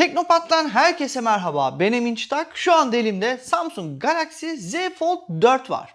Teknopat'tan herkese merhaba. Ben Emin Çıtak. Şu anda elimde Samsung Galaxy Z Fold 4 var.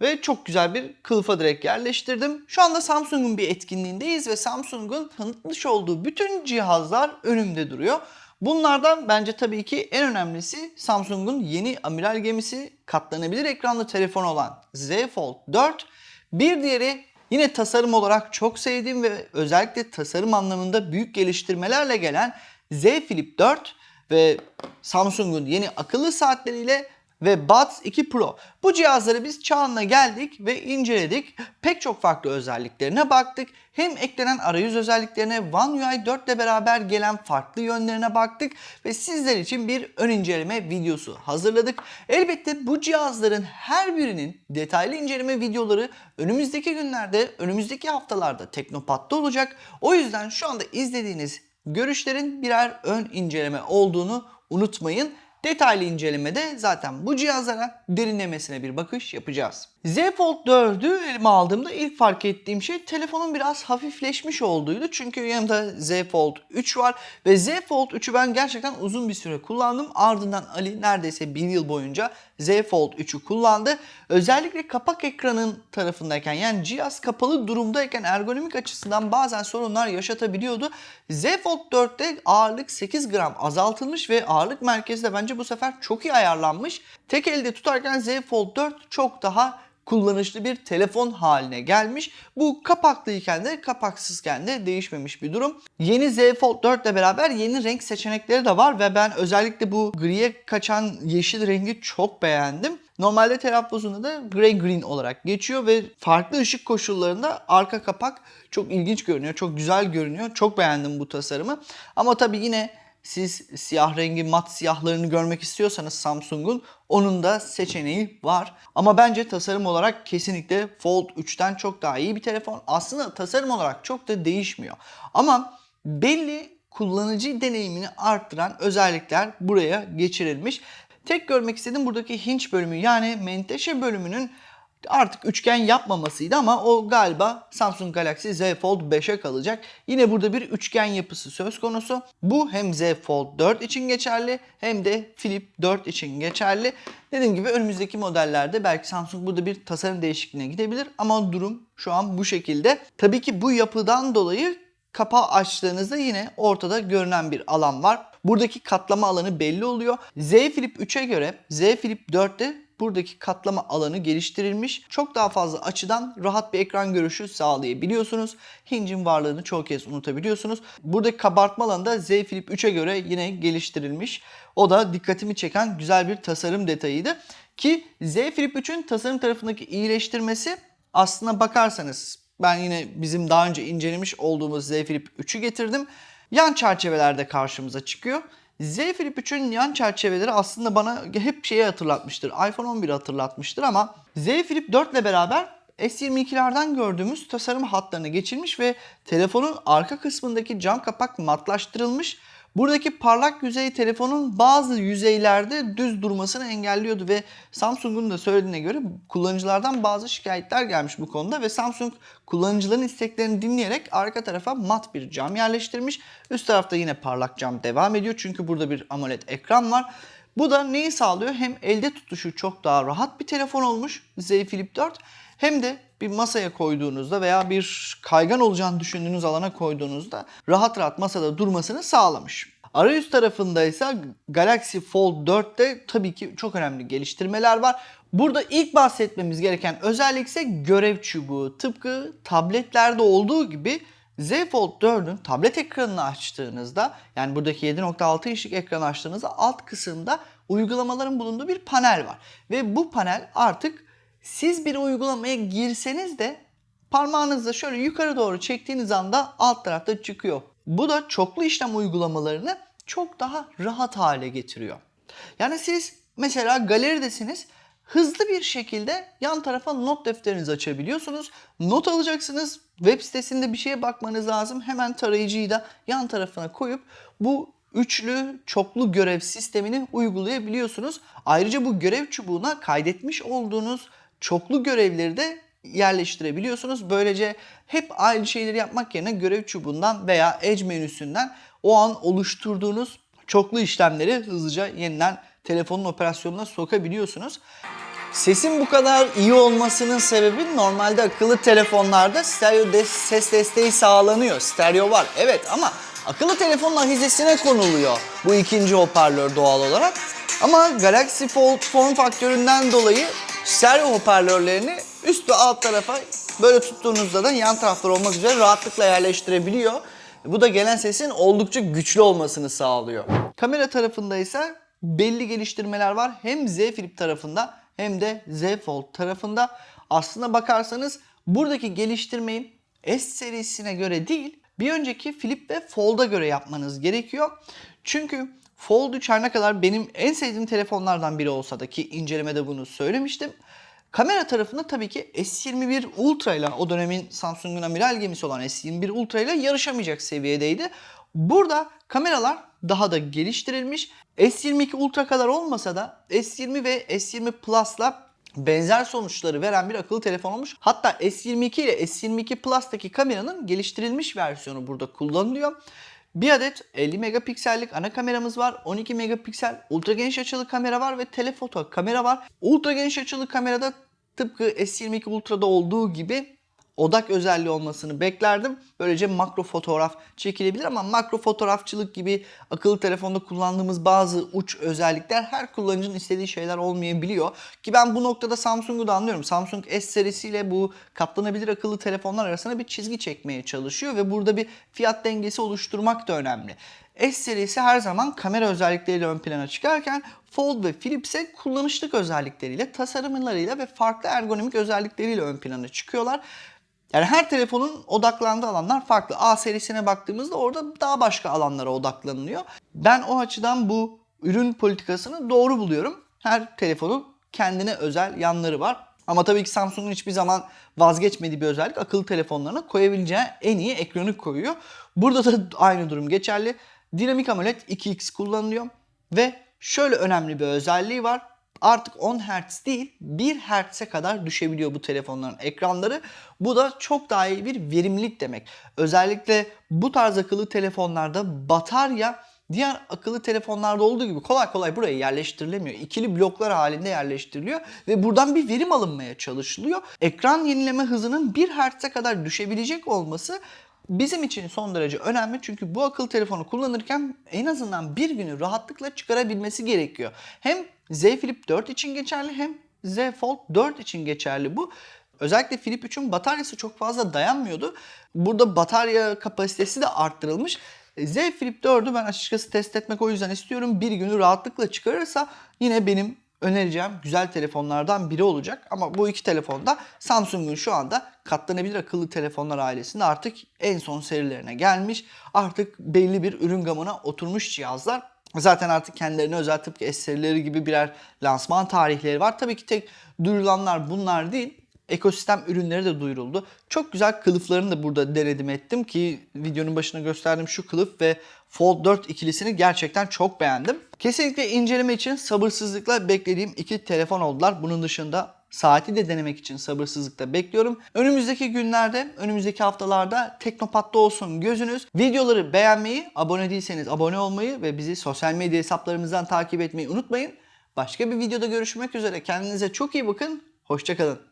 Ve çok güzel bir kılıfa direkt yerleştirdim. Şu anda Samsung'un bir etkinliğindeyiz ve Samsung'un tanıtmış olduğu bütün cihazlar önümde duruyor. Bunlardan bence tabii ki en önemlisi Samsung'un yeni amiral gemisi katlanabilir ekranlı telefon olan Z Fold 4. Bir diğeri yine tasarım olarak çok sevdiğim ve özellikle tasarım anlamında büyük geliştirmelerle gelen Z Flip 4 ve Samsung'un yeni akıllı saatleriyle ve Buds 2 Pro. Bu cihazları biz çağına geldik ve inceledik. Pek çok farklı özelliklerine baktık. Hem eklenen arayüz özelliklerine One UI 4 ile beraber gelen farklı yönlerine baktık ve sizler için bir ön inceleme videosu hazırladık. Elbette bu cihazların her birinin detaylı inceleme videoları önümüzdeki günlerde, önümüzdeki haftalarda Teknopat'ta olacak. O yüzden şu anda izlediğiniz görüşlerin birer ön inceleme olduğunu unutmayın. Detaylı incelemede zaten bu cihazlara derinlemesine bir bakış yapacağız. Z Fold 4'ü elime aldığımda ilk fark ettiğim şey telefonun biraz hafifleşmiş olduğuydu. Çünkü yanımda Z Fold 3 var ve Z Fold 3'ü ben gerçekten uzun bir süre kullandım. Ardından Ali neredeyse bir yıl boyunca Z Fold 3'ü kullandı. Özellikle kapak ekranın tarafındayken yani cihaz kapalı durumdayken ergonomik açısından bazen sorunlar yaşatabiliyordu. Z Fold 4'te ağırlık 8 gram azaltılmış ve ağırlık merkezi de bence bu sefer çok iyi ayarlanmış. Tek elde tutarken Z Fold 4 çok daha kullanışlı bir telefon haline gelmiş. Bu kapaklıyken de kapaksızken de değişmemiş bir durum. Yeni Z Fold 4 ile beraber yeni renk seçenekleri de var ve ben özellikle bu griye kaçan yeşil rengi çok beğendim. Normalde telaffuzunda da grey green olarak geçiyor ve farklı ışık koşullarında arka kapak çok ilginç görünüyor, çok güzel görünüyor. Çok beğendim bu tasarımı. Ama tabii yine siz siyah rengi mat siyahlarını görmek istiyorsanız Samsung'un onun da seçeneği var. Ama bence tasarım olarak kesinlikle Fold 3'ten çok daha iyi bir telefon. Aslında tasarım olarak çok da değişmiyor. Ama belli kullanıcı deneyimini arttıran özellikler buraya geçirilmiş. Tek görmek istediğim buradaki hinge bölümü yani menteşe bölümünün artık üçgen yapmamasıydı ama o galiba Samsung Galaxy Z Fold 5'e kalacak. Yine burada bir üçgen yapısı söz konusu. Bu hem Z Fold 4 için geçerli hem de Flip 4 için geçerli. Dediğim gibi önümüzdeki modellerde belki Samsung burada bir tasarım değişikliğine gidebilir ama durum şu an bu şekilde. Tabii ki bu yapıdan dolayı kapağı açtığınızda yine ortada görünen bir alan var. Buradaki katlama alanı belli oluyor. Z Flip 3'e göre Z Flip 4'te buradaki katlama alanı geliştirilmiş. Çok daha fazla açıdan rahat bir ekran görüşü sağlayabiliyorsunuz. Hinge'in varlığını çoğu kez unutabiliyorsunuz. Buradaki kabartma alanı da Z Flip 3'e göre yine geliştirilmiş. O da dikkatimi çeken güzel bir tasarım detayıydı. Ki Z Flip 3'ün tasarım tarafındaki iyileştirmesi aslına bakarsanız ben yine bizim daha önce incelemiş olduğumuz Z Flip 3'ü getirdim. Yan çerçevelerde karşımıza çıkıyor. Z Flip 3'ün yan çerçeveleri aslında bana hep şeyi hatırlatmıştır. iPhone 11 hatırlatmıştır ama Z Flip 4 ile beraber S22'lerden gördüğümüz tasarım hatlarını geçirmiş ve telefonun arka kısmındaki cam kapak matlaştırılmış. Buradaki parlak yüzey telefonun bazı yüzeylerde düz durmasını engelliyordu ve Samsung'un da söylediğine göre kullanıcılardan bazı şikayetler gelmiş bu konuda ve Samsung kullanıcıların isteklerini dinleyerek arka tarafa mat bir cam yerleştirmiş. Üst tarafta yine parlak cam devam ediyor çünkü burada bir AMOLED ekran var. Bu da neyi sağlıyor? Hem elde tutuşu çok daha rahat bir telefon olmuş Z Flip 4 hem de bir masaya koyduğunuzda veya bir kaygan olacağını düşündüğünüz alana koyduğunuzda rahat rahat masada durmasını sağlamış. Arayüz tarafında ise Galaxy Fold 4'te tabii ki çok önemli geliştirmeler var. Burada ilk bahsetmemiz gereken özellik ise görev çubuğu. Tıpkı tabletlerde olduğu gibi Z Fold 4'ün tablet ekranını açtığınızda yani buradaki 7.6 inçlik ekranı açtığınızda alt kısımda uygulamaların bulunduğu bir panel var. Ve bu panel artık siz bir uygulamaya girseniz de parmağınızla şöyle yukarı doğru çektiğiniz anda alt tarafta çıkıyor. Bu da çoklu işlem uygulamalarını çok daha rahat hale getiriyor. Yani siz mesela galeridesiniz hızlı bir şekilde yan tarafa not defterinizi açabiliyorsunuz. Not alacaksınız. Web sitesinde bir şeye bakmanız lazım. Hemen tarayıcıyı da yan tarafına koyup bu üçlü çoklu görev sistemini uygulayabiliyorsunuz. Ayrıca bu görev çubuğuna kaydetmiş olduğunuz çoklu görevleri de yerleştirebiliyorsunuz. Böylece hep aynı şeyleri yapmak yerine görev çubuğundan veya Edge menüsünden o an oluşturduğunuz çoklu işlemleri hızlıca yeniden telefonun operasyonuna sokabiliyorsunuz. Sesin bu kadar iyi olmasının sebebi normalde akıllı telefonlarda stereo des- ses desteği sağlanıyor. Stereo var evet ama akıllı telefonun ahizesine konuluyor bu ikinci hoparlör doğal olarak. Ama Galaxy Fold form faktöründen dolayı stereo hoparlörlerini üst ve alt tarafa böyle tuttuğunuzda da yan taraflar olmak üzere rahatlıkla yerleştirebiliyor. Bu da gelen sesin oldukça güçlü olmasını sağlıyor. Kamera tarafında ise belli geliştirmeler var. Hem Z Flip tarafında hem de Z Fold tarafında. Aslına bakarsanız buradaki geliştirmeyi S serisine göre değil bir önceki Flip ve Fold'a göre yapmanız gerekiyor. Çünkü Fold 3 her ne kadar benim en sevdiğim telefonlardan biri olsa da ki incelemede bunu söylemiştim. Kamera tarafında tabii ki S21 Ultra ile o dönemin Samsung'un amiral gemisi olan S21 Ultra ile yarışamayacak seviyedeydi. Burada kameralar daha da geliştirilmiş. S22 Ultra kadar olmasa da S20 ve S20 Plus'la benzer sonuçları veren bir akıllı telefon olmuş. Hatta S22 ile S22 Plus'taki kameranın geliştirilmiş versiyonu burada kullanılıyor. Bir adet 50 megapiksellik ana kameramız var. 12 megapiksel ultra geniş açılı kamera var ve telefoto kamera var. Ultra geniş açılı kamerada tıpkı S22 Ultra'da olduğu gibi odak özelliği olmasını beklerdim. Böylece makro fotoğraf çekilebilir ama makro fotoğrafçılık gibi akıllı telefonda kullandığımız bazı uç özellikler her kullanıcının istediği şeyler olmayabiliyor. Ki ben bu noktada Samsung'u da anlıyorum. Samsung S serisiyle bu katlanabilir akıllı telefonlar arasında bir çizgi çekmeye çalışıyor ve burada bir fiyat dengesi oluşturmak da önemli. S serisi her zaman kamera özellikleriyle ön plana çıkarken Fold ve Flip ise kullanışlık özellikleriyle, tasarımlarıyla ve farklı ergonomik özellikleriyle ön plana çıkıyorlar. Yani her telefonun odaklandığı alanlar farklı. A serisine baktığımızda orada daha başka alanlara odaklanılıyor. Ben o açıdan bu ürün politikasını doğru buluyorum. Her telefonun kendine özel yanları var. Ama tabii ki Samsung'un hiçbir zaman vazgeçmediği bir özellik akıllı telefonlarına koyabileceği en iyi ekranı koyuyor. Burada da aynı durum geçerli. Dinamik AMOLED 2X kullanılıyor ve şöyle önemli bir özelliği var artık 10 Hz değil 1 Hz'e kadar düşebiliyor bu telefonların ekranları. Bu da çok daha iyi bir verimlilik demek. Özellikle bu tarz akıllı telefonlarda batarya diğer akıllı telefonlarda olduğu gibi kolay kolay buraya yerleştirilemiyor. İkili bloklar halinde yerleştiriliyor ve buradan bir verim alınmaya çalışılıyor. Ekran yenileme hızının 1 Hz'e kadar düşebilecek olması bizim için son derece önemli çünkü bu akıllı telefonu kullanırken en azından bir günü rahatlıkla çıkarabilmesi gerekiyor. Hem Z Flip 4 için geçerli hem Z Fold 4 için geçerli bu. Özellikle Flip 3'ün bataryası çok fazla dayanmıyordu. Burada batarya kapasitesi de arttırılmış. Z Flip 4'ü ben açıkçası test etmek o yüzden istiyorum. Bir günü rahatlıkla çıkarırsa yine benim önereceğim güzel telefonlardan biri olacak. Ama bu iki telefon da Samsung'un şu anda katlanabilir akıllı telefonlar ailesinde artık en son serilerine gelmiş. Artık belli bir ürün gamına oturmuş cihazlar. Zaten artık kendilerine özel tıpkı S serileri gibi birer lansman tarihleri var. Tabii ki tek duyurulanlar bunlar değil ekosistem ürünleri de duyuruldu. Çok güzel kılıflarını da burada denedim ettim ki videonun başına gösterdiğim şu kılıf ve Fold 4 ikilisini gerçekten çok beğendim. Kesinlikle inceleme için sabırsızlıkla beklediğim iki telefon oldular. Bunun dışında saati de denemek için sabırsızlıkla bekliyorum. Önümüzdeki günlerde, önümüzdeki haftalarda Teknopat'ta olsun gözünüz. Videoları beğenmeyi, abone değilseniz abone olmayı ve bizi sosyal medya hesaplarımızdan takip etmeyi unutmayın. Başka bir videoda görüşmek üzere. Kendinize çok iyi bakın. Hoşçakalın.